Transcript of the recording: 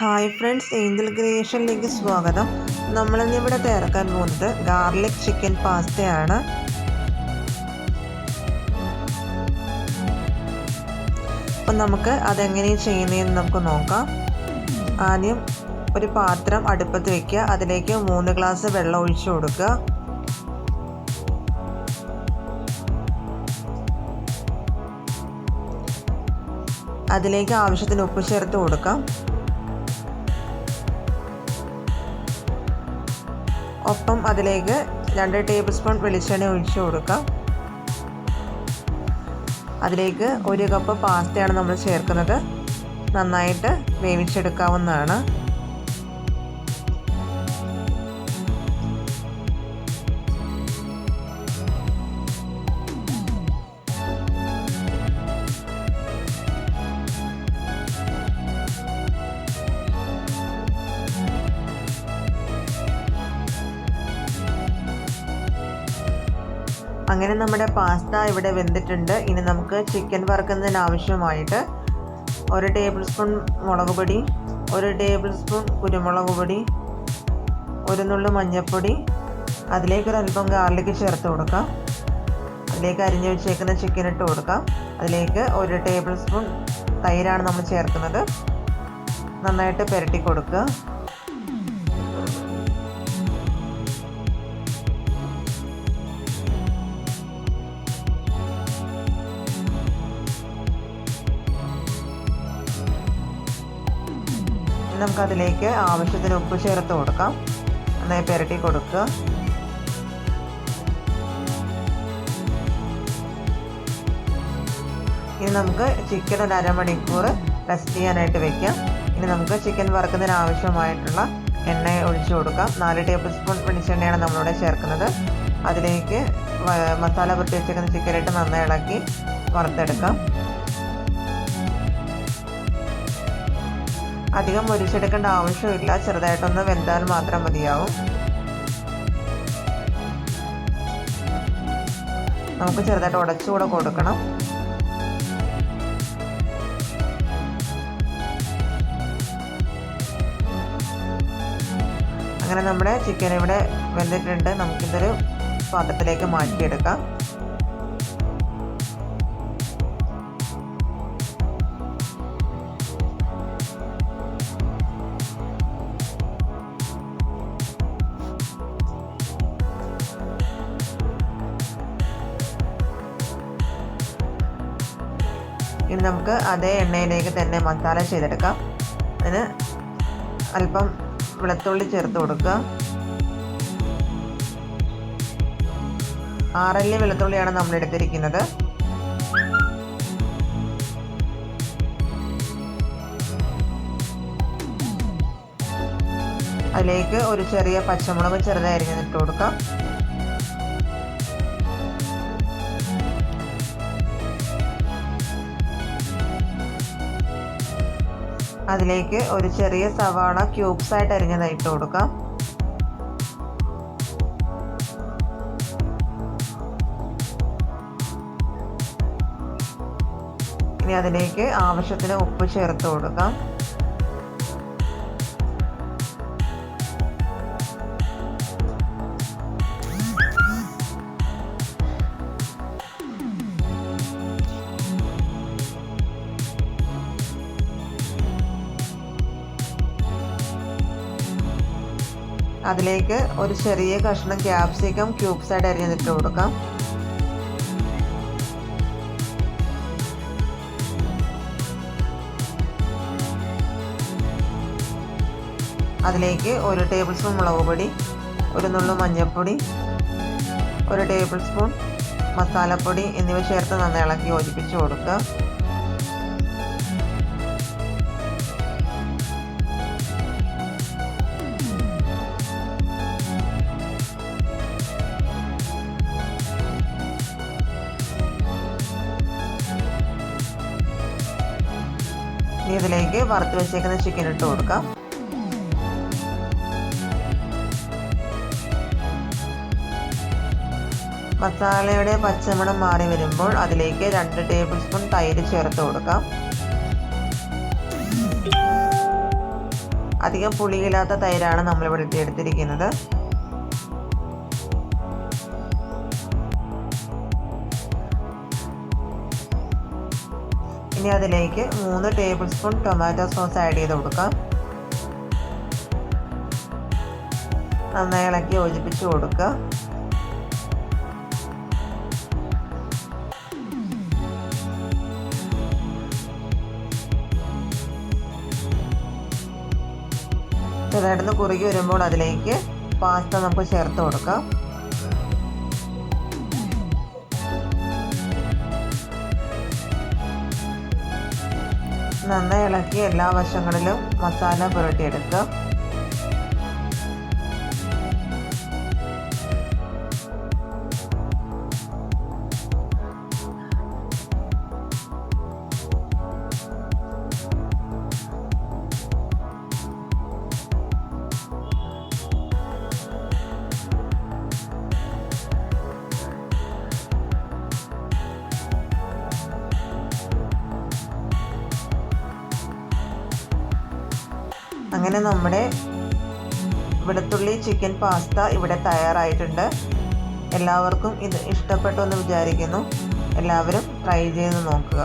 Hi friends Angel ക്രിയേഷനിലേക്ക് സ്വാഗതം. നമ്മളിന്ന് ഇവിടെ തയ്യാറാക്കാൻ പോകുന്നത് ഗാർലിക് ചിക്കൻ പാസ്തയാണ് അപ്പം നമുക്ക് അതെങ്ങനെയാണ് ചെയ്യുന്നതെന്ന് നമുക്ക് നോക്കാം. ആദ്യം ഒരു പാത്രം അടുപ്പത്ത് വയ്ക്കുക അതിലേക്ക് മൂന്ന് ഗ്ലാസ് വെള്ളം ഒഴിച്ചു കൊടുക്കുക. അതിലേക്ക് ആവശ്യത്തിന് ഉപ്പ് ചേർത്ത് കൊടുക്കാം. ഒപ്പം അതിലേക്ക് രണ്ട് ടേബിൾ സ്പൂൺ വെളിച്ചെണ്ണ ഒഴിച്ച് കൊടുക്കാം അതിലേക്ക് ഒരു കപ്പ് പാസ്തയാണ് നമ്മൾ ചേർക്കുന്നത്. നന്നായിട്ട് വേവിച്ചെടുക്കാവുന്നതാണ്. അങ്ങനെ നമ്മുടെ പാസ്ത ഇവിടെ വെന്തിട്ടുണ്ട്. ഇനി നമുക്ക് ചിക്കൻ വറുക്കുന്നതിന് ആവശ്യമായിട്ട് ഒരു ടേബിൾ സ്പൂൺ മുളക് പൊടി ഒരു ടേബിൾ സ്പൂൺ കുരുമുളക് പൊടി ഒരു നുള്ളു മഞ്ഞൾപ്പൊടി അതിലേക്കൊരല്പം ഗാർലിക് ചേർത്ത് കൊടുക്കാം. അതിലേക്ക് അരിഞ്ഞു വെച്ചേക്കുന്ന ചിക്കൻ ഇട്ട് കൊടുക്കാം. അതിലേക്ക് ഒരു ടേബിൾ സ്പൂൺ തൈരാണ് നമ്മൾ ചേർക്കുന്നത്. നന്നായിട്ട് പുരട്ടി കൊടുക്കുക. നമുക്കതിലേക്ക് ആവശ്യത്തിന് ഉപ്പ് ചേർത്ത് കൊടുക്കാം. നന്നായി പുരട്ടി കൊടുക്കുക. ഇനി നമുക്ക് ചിക്കൻ ഒരു അരമണിക്കൂർ റെസ്റ്റ് ചെയ്യാനായിട്ട് വെക്കാം. ഇനി നമുക്ക് ചിക്കൻ വറുക്കുന്നതിന് ആവശ്യമായിട്ടുള്ള എണ്ണ ഒഴിച്ചു കൊടുക്കാം. നാല് ടേബിൾ സ്പൂൺ വെളിച്ചെണ്ണയാണ് നമ്മളിവിടെ ചേർക്കുന്നത്. അതിലേക്ക് മസാല പുരട്ടി വെച്ചേക്കുന്ന ചിക്കനിട്ട് നന്നായി ഇളക്കി വറുത്തെടുക്കാം. അധികം മുരിച്ചെടുക്കേണ്ട ആവശ്യമില്ല. ചെറുതായിട്ടൊന്ന് വെന്താൽ മാത്രം മതിയാവും. നമുക്ക് ചെറുതായിട്ട് ഉടച്ചുകൂടെ കൊടുക്കണം. അങ്ങനെ നമ്മുടെ ചിക്കൻ ഇവിടെ വെന്തിട്ടുണ്ട്. നമുക്കിതൊരു പാത്രത്തിലേക്ക് മാറ്റിയെടുക്കാം. ഇനി നമുക്ക് അതേ എണ്ണയിലേക്ക് തന്നെ മസാല ചെയ്തെടുക്കാം. അതിന് അല്പം വെളുത്തുള്ളി ചേർത്ത് കൊടുക്കുക. ആറല്ലി വെളുത്തുള്ളിയാണ് നമ്മൾ എടുത്തിരിക്കുന്നത്. അതിലേക്ക് ഒരു ചെറിയ പച്ചമുളക് ചെറുതായിരിക്കും ഇട്ട് കൊടുക്കാം. അതിലേക്ക് ഒരു ചെറിയ സവാള ക്യൂബ്സ് ആയിട്ട് അരിഞ്ഞതായിട്ട് കൊടുക്കാം. ഇനി അതിലേക്ക് ആവശ്യത്തിന് ഉപ്പ് ചേർത്ത് കൊടുക്കാം. അതിലേക്ക് ഒരു ചെറിയ കഷ്ണം ക്യാപ്സിക്കം ക്യൂബ്സായിട്ട് അരിഞ്ഞിട്ട് കൊടുക്കാം. അതിലേക്ക് ഒരു ടേബിൾ സ്പൂൺ മുളക് പൊടി ഒരു നുള്ളു മഞ്ഞൾപ്പൊടി ഒരു ടേബിൾ സ്പൂൺ മസാലപ്പൊടി എന്നിവ ചേർത്ത് നന്നായി ഇളക്കി യോജിപ്പിച്ച് കൊടുക്കുക. ഇനി ഇതിലേക്ക് വറുത്ത് വെച്ചേക്കുന്ന ചിക്കൻ ഇട്ട് കൊടുക്കാം. മസാലയുടെ പച്ചമണം മാറി വരുമ്പോൾ അതിലേക്ക് രണ്ട് ടേബിൾ സ്പൂൺ തൈര് ചേർത്ത് കൊടുക്കാം. അധികം പുളിയില്ലാത്ത തൈരാണ് നമ്മൾ ഇവിടെ എടുത്തിരിക്കുന്നത്. ഇനി അതിലേക്ക് മൂന്ന് table spoon tomato sauce add ചെയ്ത് കൊടുക്കാം. നന്നായി ഇളക്കി യോജിപ്പിച്ച് കൊടുക്കുക. ചെറുതായിട്ടൊന്ന് കുറുകി വരുമ്പോൾ അതിലേക്ക് പാസ്ത നമുക്ക് ചേർത്ത് കൊടുക്കാം. നന്നായി ഇളക്കി എല്ലാ വശങ്ങളിലും മസാല പുരട്ടിയെടുക്കുക അങ്ങനെ നമ്മുടെ വെളുത്തുള്ളി ചിക്കൻ പാസ്ത ഇവിടെ തയ്യാറായിട്ടുണ്ട്. എല്ലാവർക്കും ഇത് ഇഷ്ടപ്പെട്ടു എന്ന് വിചാരിക്കുന്നു. എല്ലാവരും ട്രൈ ചെയ്ത് നോക്കുക.